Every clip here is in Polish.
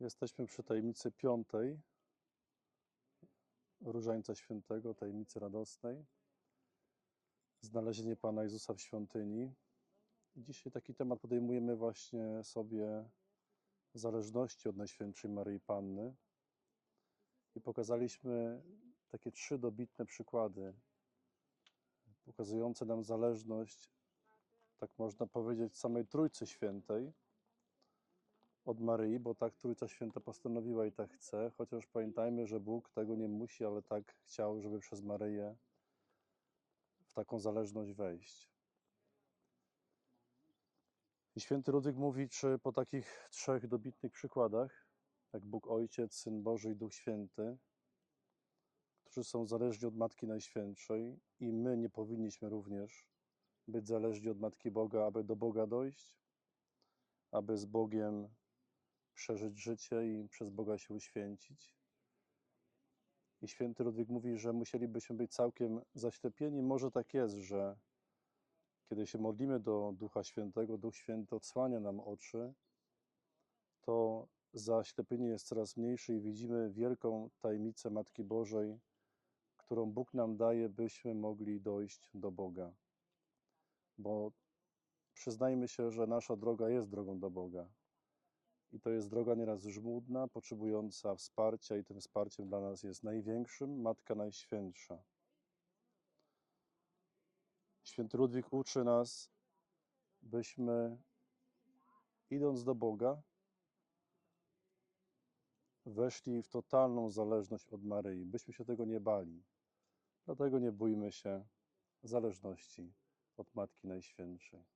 Jesteśmy przy tajemnicy piątej Różańca Świętego, tajemnicy radosnej. Znalezienie Pana Jezusa w świątyni. I dzisiaj taki temat podejmujemy właśnie sobie zależności od Najświętszej Maryi Panny. I pokazaliśmy takie trzy dobitne przykłady, pokazujące nam zależność, tak można powiedzieć, samej Trójcy Świętej od Maryi, bo tak Trójca Święta postanowiła i tak chce, chociaż pamiętajmy, że Bóg tego nie musi, ale tak chciał, żeby przez Maryję w taką zależność wejść. I święty Ludwik mówi, czy po takich trzech dobitnych przykładach, jak Bóg Ojciec, Syn Boży i Duch Święty, którzy są zależni od Matki Najświętszej i my nie powinniśmy również być zależni od Matki Boga, aby do Boga dojść, aby z Bogiem przeżyć życie i przez Boga się uświęcić. I święty Ludwik mówi, że musielibyśmy być całkiem zaślepieni. Może tak jest, że kiedy się modlimy do Ducha Świętego, Duch Święty odsłania nam oczy, to zaślepienie jest coraz mniejsze i widzimy wielką tajemnicę Matki Bożej, którą Bóg nam daje, byśmy mogli dojść do Boga. Bo przyznajmy się, że nasza droga jest drogą do Boga. I to jest droga nieraz żmudna, potrzebująca wsparcia, i tym wsparciem dla nas jest największym Matka Najświętsza. Święty Ludwik uczy nas, byśmy idąc do Boga, weszli w totalną zależność od Maryi, byśmy się tego nie bali. Dlatego nie bójmy się zależności od Matki Najświętszej.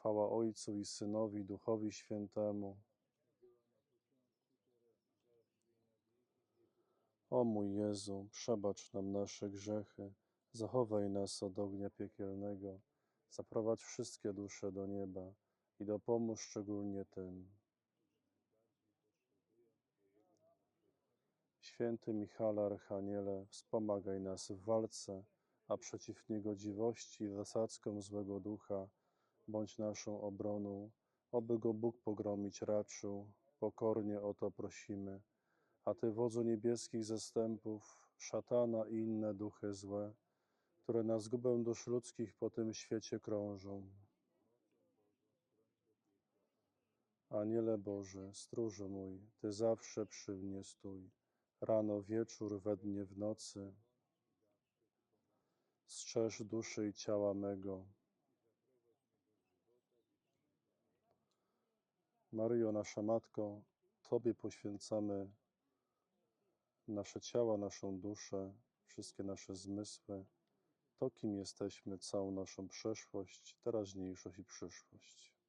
Chwała Ojcu i Synowi, Duchowi Świętemu. O mój Jezu, przebacz nam nasze grzechy, zachowaj nas od ognia piekielnego, zaprowadź wszystkie dusze do nieba i dopomóż szczególnie tym. Święty Michale Archaniele, wspomagaj nas w walce, a przeciw niegodziwości i zasadzkom złego ducha bądź naszą obroną, oby go Bóg pogromić raczył, pokornie o to prosimy. A Ty, wodzu niebieskich zastępów, szatana i inne duchy złe, które na zgubę dusz ludzkich po tym świecie krążą. Aniele Boży, stróżu mój, Ty zawsze przy mnie stój, rano, wieczór, we dnie, w nocy. Strzeż duszy i ciała mego. Maryjo, nasza Matko, Tobie poświęcamy nasze ciała, naszą duszę, wszystkie nasze zmysły, to kim jesteśmy, całą naszą przeszłość, teraźniejszość i przyszłość.